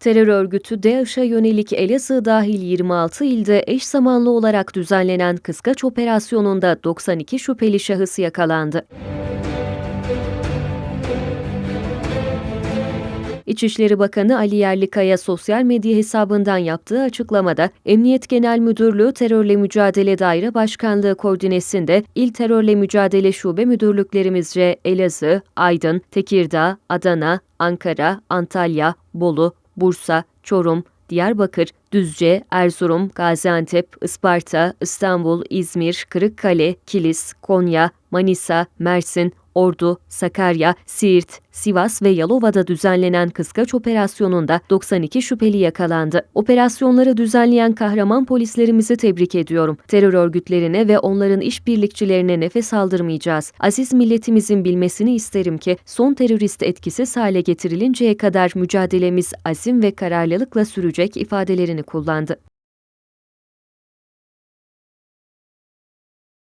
Terör örgütü DAEŞ'e yönelik Elazığ dahil 26 ilde eş zamanlı olarak düzenlenen kıskaç operasyonunda 92 şüpheli şahıs yakalandı. İçişleri Bakanı Ali Yerlikaya sosyal medya hesabından yaptığı açıklamada, Emniyet Genel Müdürlüğü Terörle Mücadele Daire Başkanlığı koordinesinde İl Terörle Mücadele Şube Müdürlüklerimizce Elazığ, Aydın, Tekirdağ, Adana, Ankara, Antalya, Bolu, Bursa, Çorum, Diyarbakır, Düzce, Erzurum, Gaziantep, Isparta, İstanbul, İzmir, Kırıkkale, Kilis, Konya, Manisa, Mersin, Ordu, Sakarya, Siirt, Sivas ve Yalova'da düzenlenen kıskaç operasyonunda 92 şüpheli yakalandı. Operasyonları düzenleyen kahraman polislerimizi tebrik ediyorum. Terör örgütlerine ve onların işbirlikçilerine nefes aldırmayacağız. Aziz milletimizin bilmesini isterim ki son terörist etkisiz hale getirilinceye kadar mücadelemiz azim ve kararlılıkla sürecek ifadelerini kullandı.